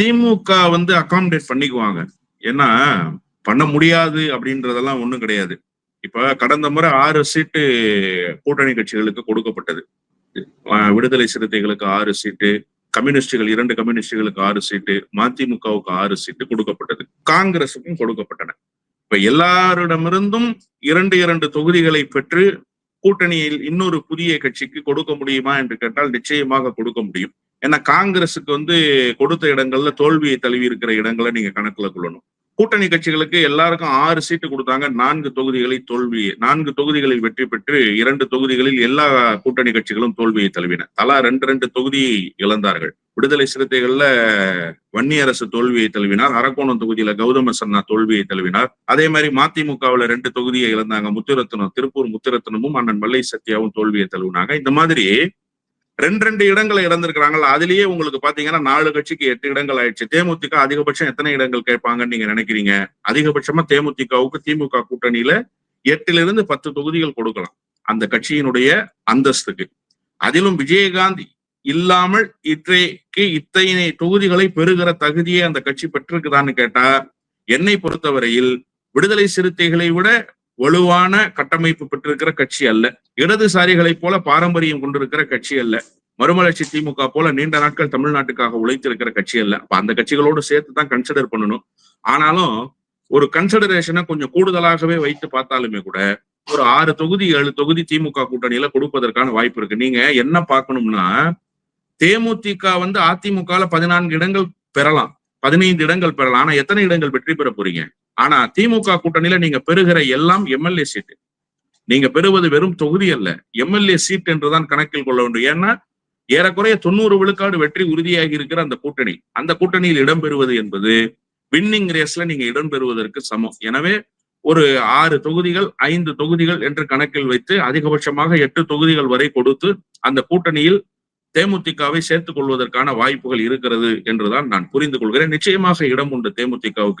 திமுக வந்து அகாமடேட் பண்ணிக்குவாங்க. ஏன்னா பண்ண முடியாது அப்படின்றதெல்லாம் ஒண்ணும் கிடையாது. இப்ப கடந்த முறை ஆறு சீட்டு கூட்டணி கட்சிகளுக்கு கொடுக்கப்பட்டது. விடுதலை சிறுத்தைகளுக்கு ஆறு சீட்டு கம்யூனிஸ்டுகள் இரண்டு கம்யூனிஸ்டுகளுக்கு ஆறு சீட்டு மதிமுகவுக்கு ஆறு சீட்டு கொடுக்கப்பட்டது. காங்கிரசுக்கும் கொடுக்கப்பட்டன. இப்ப எல்லாரிடமிருந்தும் இரண்டு இரண்டு தொகுதிகளை பெற்று கூட்டணியில் இன்னொரு புதிய கட்சிக்கு கொடுக்க முடியுமா என்று கேட்டால் நிச்சயமாக கொடுக்க முடியும். ஏன்னா காங்கிரசுக்கு வந்து கொடுத்த இடங்கள்ல தோல்வியை தழுவி இருக்கிற இடங்களை நீங்க கணக்குல கொள்ளணும். கூட்டணி கட்சிகளுக்கு எல்லாருக்கும் ஆறு சீட்டு கொடுத்தாங்க நான்கு தொகுதிகளை தோல்வி நான்கு தொகுதிகளில் வெற்றி பெற்று இரண்டு தொகுதிகளில் எல்லா கூட்டணி கட்சிகளும் தோல்வியை தழுவின. தலா ரெண்டு ரெண்டு தொகுதி இழந்தார்கள். விடுதலை சிறுத்தைகள்ல வன்னியரசு தோல்வியை தழுவினார் அரக்கோணம் தொகுதியில கௌதம சன்னா தோல்வியை தழுவினார். அதே மாதிரி மதிமுகவுல ரெண்டு தொகுதியை இழந்தாங்க முத்துரத்னம் திருப்பூர் முத்துரத்னமும் அண்ணன் மல்லை சத்யாவும் தோல்வியை தழுவினாங்க. இந்த மாதிரி ரெண்டு ரெண்டு இடங்களை இழந்திருக்கிறாங்கல்ல அதுலயே உங்களுக்கு பாத்தீங்கன்னா நாலு கட்சிக்கு எட்டு இடங்கள் ஆயிடுச்சு. தேமுதிக அதிகபட்சம் எத்தனை இடங்கள் கேட்பாங்கன்னு நீங்க நினைக்கிறீங்க? அதிகபட்சமா தேமுதிகவுக்கு திமுக கூட்டணியில எட்டுல இருந்து பத்து தொகுதிகள் கொடுக்கலாம். அந்த கட்சியினுடைய அந்தஸ்துக்கு. அதிலும் விஜயகாந்த் இல்லாமல் இன்றைக்கு இத்தனை தொகுதிகளை பெறுகிற தகுதியை அந்த கட்சி பெற்றிருக்குதான்னு கேட்டா என்னை பொறுத்தவரையில் விடுதலை சிறுத்தைகளை விட வலுவான கட்டமைப்பு பெற்றிருக்கிற கட்சி அல்ல. இடதுசாரிகளைப் போல பாரம்பரியம் கொண்டிருக்கிற கட்சி அல்ல. மறுமலர்ச்சி திமுக போல நீண்ட நாட்கள் தமிழ்நாட்டுக்காக உழைத்திருக்கிற கட்சி அல்ல. அப்ப அந்த கட்சிகளோடு சேர்த்து தான் கன்சிடர் பண்ணணும். ஆனாலும் ஒரு கன்சிடரேஷனை கொஞ்சம் கூடுதலாகவே வைத்து பார்த்தாலுமே கூட ஒரு ஆறு தொகுதி ஏழு தொகுதி திமுக கூட்டணியில கொடுப்பதற்கான வாய்ப்பு இருக்கு. நீங்க என்ன பார்க்கணும்னா தேமுதிக வந்து அதிமுகல பதினான்கு இடங்கள் பெறலாம். பதினைந்து இடங்கள் பெறலாம். ஆனா எத்தனை இடங்கள் வெற்றி பெற போறீங்க? ஆனா திமுக கூட்டணியில நீங்க பெறுகிற எல்லாம் எம்எல்ஏ சீட்டு. நீங்க பெறுவது வெறும் தொகுதி அல்ல. எம்எல்ஏ சீட் என்றுதான் கணக்கில் கொள்ள வேண்டும். ஏன்னா ஏறக்குறைய தொண்ணூறு விழுக்காடு வெற்றி உறுதியாகி இருக்கிற அந்த கூட்டணி. அந்த கூட்டணியில் இடம்பெறுவது என்பது வின்னிங் ரேஸ்ல நீங்க இடம்பெறுவதற்கு சமம். எனவே ஒரு ஆறு தொகுதிகள் ஐந்து தொகுதிகள் என்று கணக்கில் வைத்து அதிகபட்சமாக எட்டு தொகுதிகள் வரை கொடுத்து அந்த கூட்டணியில் தேமுதிகவை சேர்த்துக் கொள்வதற்கான வாய்ப்புகள் இருக்கிறது என்றுதான் நான் புரிந்து கொள்கிறேன். நிச்சயமாக இடம் உண்டு தேமுதிகவுக்கு.